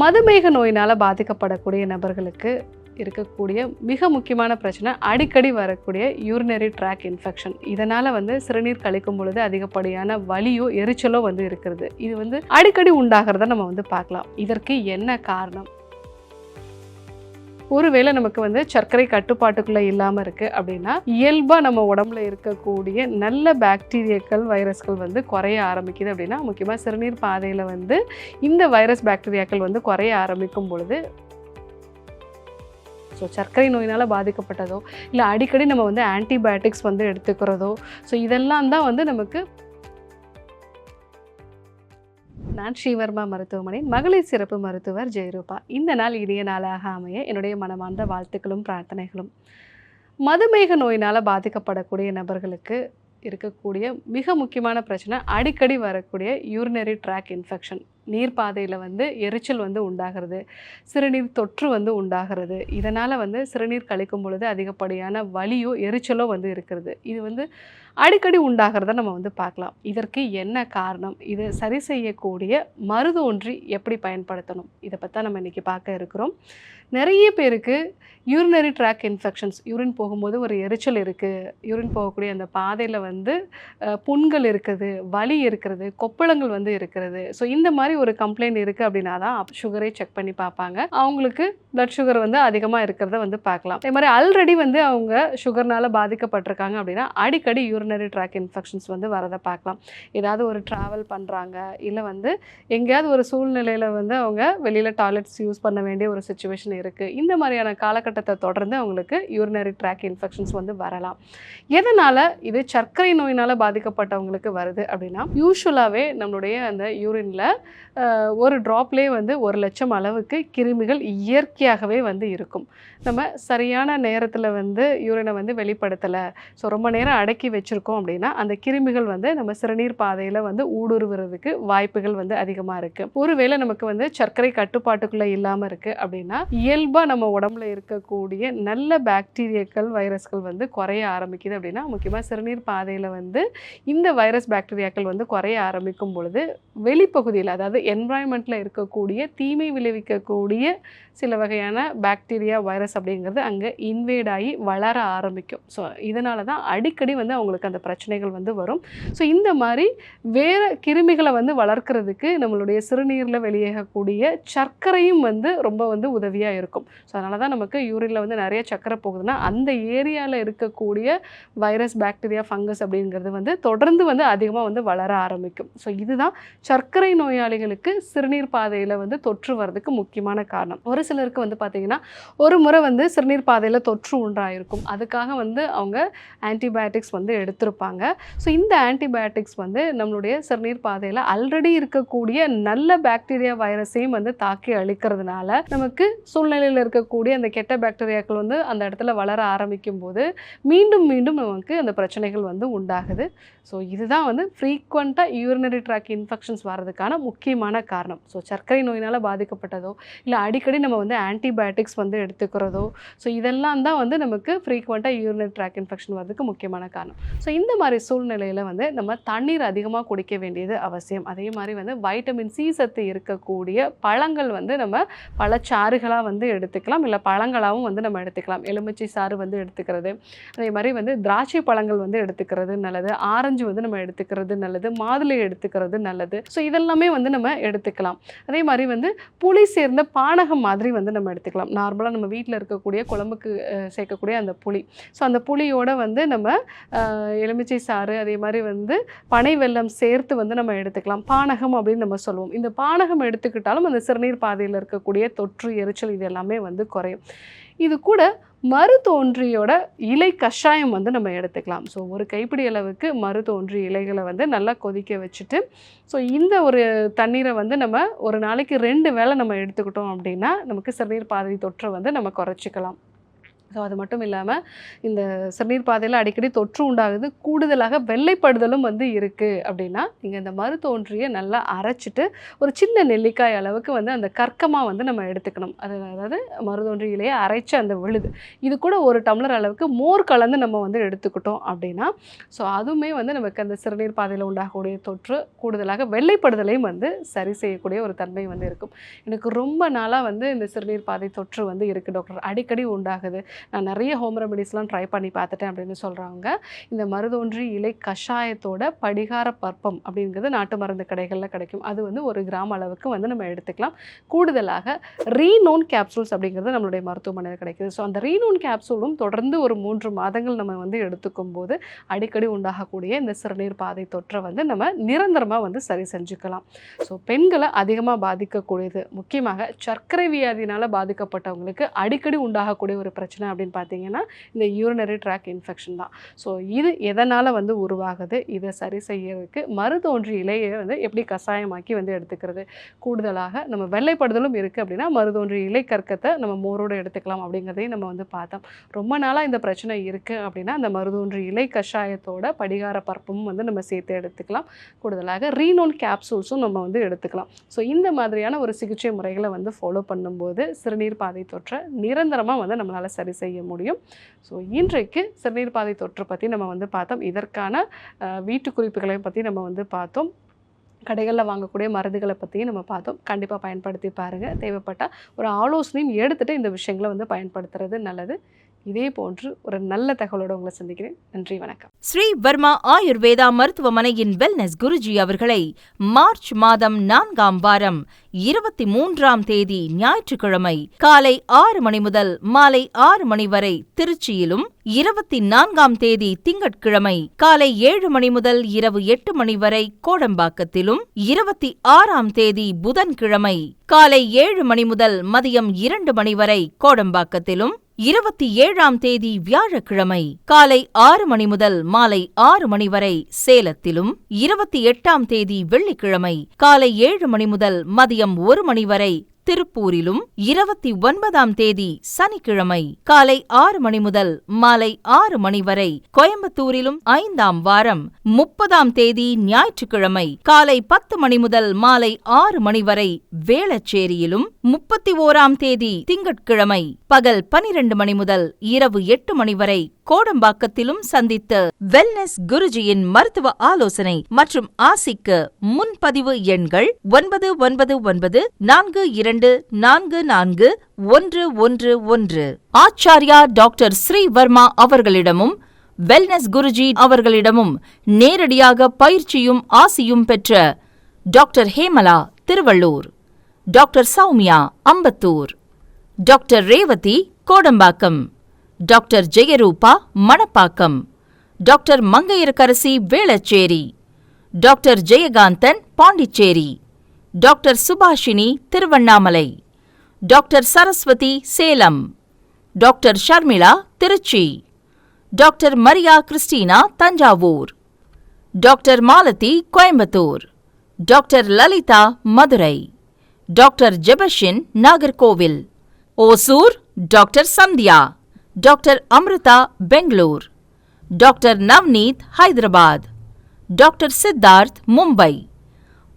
மதுமேக நோயினால் பாதிக்கப்படக்கூடிய நபர்களுக்கு இருக்கக்கூடிய மிக முக்கியமான பிரச்சனை அடிக்கடி வரக்கூடிய யூரினரி ட்ராக் இன்ஃபெக்ஷன் இதனால் வந்து சிறுநீர் கழிக்கும் பொழுது அதிகப்படியான வலியோ எரிச்சலோ வந்து இருக்கிறது. இது வந்து அடிக்கடி உண்டாகிறத நம்ம வந்து பார்க்கலாம். இதற்கு என்ன காரணம்? ஒருவேளை நமக்கு வந்து சர்க்கரை கட்டுப்பாட்டுக்குள்ளே இல்லாமல் இருக்குது அப்படின்னா இயல்பாக நம்ம உடம்புல இருக்கக்கூடிய நல்ல பாக்டீரியாக்கள் வைரஸ்கள் வந்து குறைய ஆரம்பிக்குது அப்படின்னா முக்கியமாக சிறுநீர் பாதையில் வந்து இந்த வைரஸ் பாக்டீரியாக்கள் வந்து குறைய ஆரம்பிக்கும் பொழுது ஸோ சர்க்கரை நோயினால் பாதிக்கப்பட்டதோ இல்லை அடிக்கடி நம்ம வந்து ஆன்டிபயோட்டிக்ஸ் வந்து எடுத்துக்கிறதோ ஸோ இதெல்லாம் தான் வந்து நமக்கு நான் ஸ்ரீவர்மா மருத்துவமனை மகளிர் சிறப்பு மருத்துவர் ஜெயரூபா. இந்த நாள் இனிய நாளாக அமைய என்னுடைய மனமார்ந்த வாழ்த்துக்களும் பிரார்த்தனைகளும். மதுமேக நோயினால் பாதிக்கப்படக்கூடிய நபர்களுக்கு இருக்கக்கூடிய மிக முக்கியமான பிரச்சனை அடிக்கடி வரக்கூடிய யூரினரி ட்ராக் இன்ஃபெக்ஷன் நீர்ப்பாதையில் வந்து எரிச்சல் வந்து உண்டாகிறது. சிறுநீர் தொற்று வந்து உண்டாகிறது. இதனால் வந்து சிறுநீர் கழிக்கும் பொழுது அதிகப்படியான வலியோ எரிச்சலோ வந்து இருக்கிறது. இது வந்து அடிக்கடி உண்டாகிறத நம்ம வந்து பார்க்கலாம். இதற்கு என்ன காரணம்? இது சரி செய்யக்கூடிய மருது ஒன்றி எப்படி பயன்படுத்தணும்? இதை பற்றி நம்ம இன்றைக்கி பார்க்க இருக்கிறோம். நிறைய பேருக்கு யூரினரி ட்ராக் இன்ஃபெக்ஷன்ஸ் யூரின் போகும்போது ஒரு எரிச்சல் இருக்குது யூரின் போகக்கூடிய அந்த பாதையில் வந்து புண்கள் இருக்குது வலி இருக்கிறது கொப்பளங்கள் வந்து இருக்கிறது ஸோ இந்த மாதிரி ஒரு கம்ப்ளைண்ட் இருக்குது அப்படின்னா தான் சுகரை செக் பண்ணி பார்ப்பாங்க. அவங்களுக்கு பிளட் சுகர் வந்து அதிகமாக இருக்கிறத வந்து பார்க்கலாம். அதே மாதிரி ஆல்ரெடி வந்து அவங்க சுகர்னால் பாதிக்கப்பட்டிருக்காங்க அப்படின்னா அடிக்கடி யூரினரி ட்ராக் இன்ஃபெக்ஷன்ஸ் வந்து வரதை பார்க்கலாம். ஏதாவது ஒரு ட்ராவல் பண்ணுறாங்க இல்லை வந்து எங்கேயாவது ஒரு சூழ்நிலையில் வந்து அவங்க வெளியில் டாய்லெட்ஸ் யூஸ் பண்ண வேண்டிய ஒரு சுச்சுவேஷன் இருக்குது இந்த மாதிரியான போராட்டத்தை தொடர்ந்து அவங்களுக்கு யூரினரி ட்ராக் இன்ஃபெக்ஷன்ஸ் வந்து வரலாம். எதனால் இது சர்க்கரை நோயினால் பாதிக்கப்பட்டவங்களுக்கு வருது அப்படின்னா யூஸ்வலாகவே நம்மளுடைய அந்த யூரினில் ஒரு ட்ராப்லேயே வந்து ஒரு லட்சம் அளவுக்கு கிருமிகள் இயற்கையாகவே வந்து இருக்கும். நம்ம சரியான நேரத்தில் வந்து யூரினை வந்து வெளிப்படுத்தலை ஸோ ரொம்ப நேரம் அடக்கி வச்சுருக்கோம் அப்படின்னா அந்த கிருமிகள் வந்து நம்ம சிறுநீர் பாதையில் வந்து ஊடுருவுறதுக்கு வாய்ப்புகள் வந்து அதிகமாக இருக்குது ஒருவேளை நமக்கு வந்து சர்க்கரை கட்டுப்பாட்டுக்குள்ளே இல்லாமல் இருக்குது அப்படின்னா இயல்பாக நம்ம உடம்புல இருக்கக்கூடிய நல்ல பாக்டீரியாக்கள் வைரஸ்கள் வந்து குறைய ஆரம்பிக்குது அப்படின்னா முக்கியமாக சிறுநீர் பாதையில் வந்து இந்த வைரஸ் பாக்டீரியாக்கள் வந்து குறைய ஆரம்பிக்கும் பொழுது வெளிப்பகுதியில் அதாவது என்வாயன்மெண்ட்டில் இருக்கக்கூடிய தீமை விளைவிக்கக்கூடிய சில வகையான பாக்டீரியா வைரஸ் அப்படிங்கிறது அங்கே இன்வேட் ஆகி வளர ஆரம்பிக்கும். ஸோ இதனால தான் அடிக்கடி வந்து அவங்களுக்கு அந்த பிரச்சனைகள் வந்து வரும். ஸோ இந்த மாதிரி வேறு கிருமிகளை வந்து வளர்க்குறதுக்கு நம்மளுடைய சிறுநீரில் வெளியேகக்கூடிய சர்க்கரையும் வந்து ரொம்ப வந்து உதவியாக இருக்கும். ஸோ அதனால தான் நமக்கு யூரினில் வந்து நிறைய சர்க்கரை போகுதுன்னா அந்த ஏரியாவில் இருக்கக்கூடிய வைரஸ் பாக்டீரியா ஃபங்கஸ் அப்படிங்கிறது வந்து தொடர்ந்து வந்து அதிகமாக வந்து வளர ஆரம்பிக்கும். ஸோ இதுதான் சர்க்கரை நோயாளிகளுக்கு சிறுநீர் பாதையில் வந்து தொற்று வர்றதுக்கு முக்கியமான காரணம். ஒரு சிலருக்கு வந்து பார்த்திங்கன்னா ஒரு முறை வந்து சிறுநீர் பாதையில் தொற்று உண்டாயிருக்கும். அதுக்காக வந்து அவங்க ஆன்டிபயோட்டிக்ஸ் வந்து எடுத்திருப்பாங்க. ஸோ இந்த ஆன்டிபயோட்டிக்ஸ் வந்து நம்மளுடைய சிறுநீர் பாதையில் ஆல்ரெடி இருக்கக்கூடிய நல்ல பாக்டீரியா வைரஸையும் வந்து தாக்கி அழிக்கிறதுனால நமக்கு சூழ்நிலையில் இருக்கக்கூடிய அந்த கெட்ட பாக்டீரியாக்கள் வந்து அந்த இடத்துல வளர ஆரம்பிக்கும் போது மீண்டும் மீண்டும் நமக்கு அந்த பிரச்சனைகள் வந்து உண்டாகுது. ஸோ இதுதான் வந்து ஃப்ரீக்வெண்ட்டாக யூரினரி ட்ராக் இன்ஃபெக்ஷன்ஸ் வர்றதுக்கான முக்கியமான காரணம். ஸோ சர்க்கரை நோயினால் பாதிக்கப்பட்டதோ இல்லை அடிக்கடி நம்ம வந்து ஆன்டிபயோட்டிக்ஸ் வந்து எடுத்துக்கிறதோ ஸோ இதெல்லாம் தான் வந்து நமக்கு ஃப்ரீக்வெண்ட்டாக யூரினரி ட்ராக் இன்ஃபெக்ஷன் வர்றதுக்கு முக்கியமான காரணம். ஸோ இந்த மாதிரி சூழ்நிலையில் வந்து நம்ம தண்ணீர் அதிகமாக குடிக்க வேண்டியது அவசியம். அதே மாதிரி வந்து வைட்டமின் சி சத்து இருக்கக்கூடிய பழங்கள் வந்து நம்ம பழச்சாறுகளாக வந்து எடுத்துக்கலாம் இல்லை பழங்களாக சாறாகவும் வந்து நம்ம எடுத்துக்கலாம். எலுமிச்சை சாறு வந்து எடுத்துக்கிறது. அதே மாதிரி வந்து திராட்சை பழங்கள் வந்து எடுத்துக்கிறது நல்லது. ஆரஞ்சு வந்து நம்ம எடுத்துக்கிறது நல்லது. மாதுளை எடுத்துக்கிறது நல்லது. ஸோ இதெல்லாமே வந்து நம்ம எடுத்துக்கலாம். அதே மாதிரி வந்து புளி சேர்ந்த பானகம் மாதிரி வந்து நம்ம எடுத்துக்கலாம். நார்மலாக நம்ம வீட்டில் இருக்கக்கூடிய குழம்புக்கு சேர்க்கக்கூடிய அந்த புளி. ஸோ அந்த புளியோட வந்து நம்ம எலுமிச்சை சாறு அதே மாதிரி வந்து பனை வெள்ளம் சேர்த்து வந்து நம்ம எடுத்துக்கலாம். பானகம் அப்படின்னு நம்ம சொல்லுவோம். இந்த பானகம் எடுத்துக்கிட்டாலும் அந்த சிறுநீர் பாதையில் இருக்கக்கூடிய தொற்று எரிச்சல் இது எல்லாமே வந்து குறையும். இது கூட மருத்தோன்றியோட இலை கஷாயம் வந்து நம்ம எடுத்துக்கலாம். ஸோ ஒரு கைப்பிடி அளவுக்கு மருத்தோன்றி இலைகளை வந்து நல்லா கொதிக்க வச்சுட்டு ஸோ இந்த ஒரு தண்ணீரை வந்து நம்ம ஒரு நாளைக்கு ரெண்டு வேளை நம்ம எடுத்துக்கிட்டோம் அப்படின்னா நமக்கு சிறுநீர் பாதை தொற்றை வந்து நம்ம குறைச்சிக்கலாம். ஸோ அது மட்டும் இல்லாமல் இந்த சிறுநீர் பாதையில் அடிக்கடி தொற்று உண்டாகுது. கூடுதலாக வெள்ளைப்படுதலும் வந்து இருக்குது அப்படின்னா நீங்கள் இந்த மருத்தோன்றியை நல்லா அரைச்சிட்டு ஒரு சின்ன நெல்லிக்காய் அளவுக்கு வந்து அந்த கற்கமாக வந்து நம்ம எடுத்துக்கணும். அது அதாவது மருதொன்றியிலேயே அரைச்சி அந்த விழுது. இது கூட ஒரு டம்ளர் அளவுக்கு மோர் கலந்து நம்ம வந்து எடுத்துக்கிட்டோம் அப்படின்னா ஸோ அதுவுமே வந்து நமக்கு அந்த சிறுநீர் பாதையில் உண்டாகக்கூடிய தொற்று கூடுதலாக வெள்ளைப்படுதலையும் வந்து சரி செய்யக்கூடிய ஒரு தன்மை வந்து இருக்கும். எனக்கு ரொம்ப நாளாக வந்து இந்த சிறுநீர் பாதை தொற்று வந்து இருக்குது டாக்டர். அடிக்கடி உண்டாகுது. நான் நிறைய ஹோம் ரெமடிஸ்லாம் ட்ரை பண்ணி பார்த்துட்டேன் அப்படின்னு சொல்கிறாங்க இந்த மருதோன்றி இலை கஷாயத்தோட படிகார பற்பம் அப்படிங்கிறது நாட்டு மருந்து கடைகளில் கிடைக்கும். அது வந்து ஒரு கிராம் அளவுக்கு வந்து நம்ம எடுத்துக்கலாம். கூடுதலாக ரீனோன் கேப்சூல்ஸ் அப்படிங்கிறது நம்மளுடைய மருத்துவமனையில் கிடைக்குது. ஸோ அந்த ரீனோன் கேப்சூலும் தொடர்ந்து ஒரு மூன்று மாதங்கள் நம்ம வந்து எடுத்துக்கும் போது அடிக்கடி உண்டாகக்கூடிய இந்த சிறுநீர் பாதை தொற்றை வந்து நம்ம நிரந்தரமாக வந்து சரி செஞ்சுக்கலாம். ஸோ பெண்களை அதிகமாக பாதிக்கக்கூடியது முக்கியமாக சர்க்கரை வியாதினால் பாதிக்கப்பட்டவங்களுக்கு அடிக்கடி உண்டாகக்கூடிய ஒரு பிரச்சனை அப்படின்னு பார்த்தீங்கன்னா இந்த யூரினரி ட்ராக் இன்ஃபெக்ஷன் தான். ஸோ இது எதனால் வந்து உருவாகுது? இதை சரி செய்யறதுக்கு மருதோன்றி இலையை வந்து எப்படி கஷாயமாக்கி வந்து எடுத்துக்கிறது? கூடுதலாக நம்ம வெள்ளைப்படுதலும் இருக்குது அப்படின்னா மருதோன்றி இலை கற்கத்தை நம்ம மோரோடு எடுத்துக்கலாம் அப்படிங்கிறதையும் நம்ம வந்து பார்த்தோம். ரொம்ப நாளாக இந்த பிரச்சனை இருக்குது அப்படின்னா அந்த மருதோன்றி இலை கஷாயத்தோட படிகார பருப்பும் வந்து நம்ம சேர்த்து எடுத்துக்கலாம். கூடுதலாக ரீனோன் கேப்சூல்ஸும் நம்ம வந்து எடுத்துக்கலாம். ஸோ இந்த மாதிரியான ஒரு சிகிச்சை முறைகளை வந்து ஃபாலோ பண்ணும்போது சிறுநீர் பாதை தொற்றை நிரந்தரமாக வந்து நம்மளால் சரி செய்ய முடியும். ஸோ இன்றைக்கு சிறுநீர் பாதை தொற்று பற்றி நம்ம வந்து பார்த்தோம். இதற்கான அஹ், வீட்டு குறிப்புகளை பற்றி நம்ம வந்து பார்த்தோம். கடைகளில் வாங்கக்கூடிய மருந்துகளை பற்றியும் நம்ம பார்த்தோம். கண்டிப்பாக பயன்படுத்தி பாருங்கள் தேவைப்பட்டால் ஒரு ஆலோசனையும் எடுத்துகிட்டு இந்த விஷயங்களை வந்து பயன்படுத்துறது நல்லது. இதே போன்று ஒரு நல்ல தகவலோடு உங்களை சந்திக்கிறேன். நன்றி வணக்கம். ஸ்ரீ வர்மா ஆயுர்வேதா மருத்துவமனையின் வெல்னஸ் குருஜி அவர்களை மார்ச் மாதம் நான்காம் வாரம் இருபத்தி மூன்றாம் தேதி ஞாயிற்றுக்கிழமை காலை ஆறு மணி முதல் மாலை ஆறு மணி வரை திருச்சியிலும் இருபத்தி நான்காம் தேதி திங்கட்கிழமை காலை ஏழு மணி முதல் இரவு எட்டு மணி வரை கோடம்பாக்கத்திலும் இருபத்தி ஆறாம் தேதி புதன்கிழமை காலை ஏழு மணி முதல் மதியம் இரண்டு மணி வரை கோடம்பாக்கத்திலும் இருபத்தி ஏழாம் தேதி வியாழக்கிழமை காலை ஆறு மணி முதல் மாலை ஆறு மணி வரை சேலத்திலும் இருபத்தி எட்டாம் தேதி வெள்ளிக்கிழமை காலை ஏழு மணி முதல் மதியம் ஒரு மணி வரை திருப்பூரிலும் இருபத்தி ஒன்பதாம் தேதி சனிக்கிழமை காலை ஆறு மணி முதல் மாலை ஆறு மணி வரை கோயம்புத்தூரிலும் ஐந்தாம் வாரம் முப்பதாம் தேதி ஞாயிற்றுக்கிழமை காலை பத்து மணி முதல் மாலை ஆறு மணி வரை வேளச்சேரியிலும் முப்பத்தி ஓராம் தேதி திங்கட்கிழமை பகல் பனிரெண்டு மணி முதல் இரவு எட்டு மணி வரை கோடம்பாக்கத்திலும் சந்தித்து வெல்னஸ் குருஜியின் மருத்துவ ஆலோசனை மற்றும் ஆசிக்கு முன்பதிவு எண்கள் ஒன்பது ஒன்பது ஒன்பது நான்கு இரண்டு நான்கு நான்கு ஒன்று ஒன்று ஒன்று. ஆச்சாரியா டாக்டர் ஸ்ரீவர்மா அவர்களிடமும் வெல்னஸ் குருஜி அவர்களிடமும் நேரடியாக பயிற்சியும் ஆசியும் பெற்ற doctor Hemala Tiruvallur. Doctor Soumya Ambattur. Doctor Revathi Kodambakkam. Doctor Jayarupa Manapakkam. Doctor Mangaiyarkarasi Velachery. Doctor Jayakanthan Pondicherry. Doctor Subhashini Tiruvannamalai. Doctor Saraswathi Salem. Doctor Sharmila Trichy. Doctor Maria Christina Thanjavur. Doctor Malathi Coimbatore. Doctor Lalitha Madurai. Doctor Jebashin Nagercoil. Hosur doctor Sandhya. Doctor Amrutha Bangalore. Doctor Navneet Hyderabad. Doctor Siddharth Mumbai.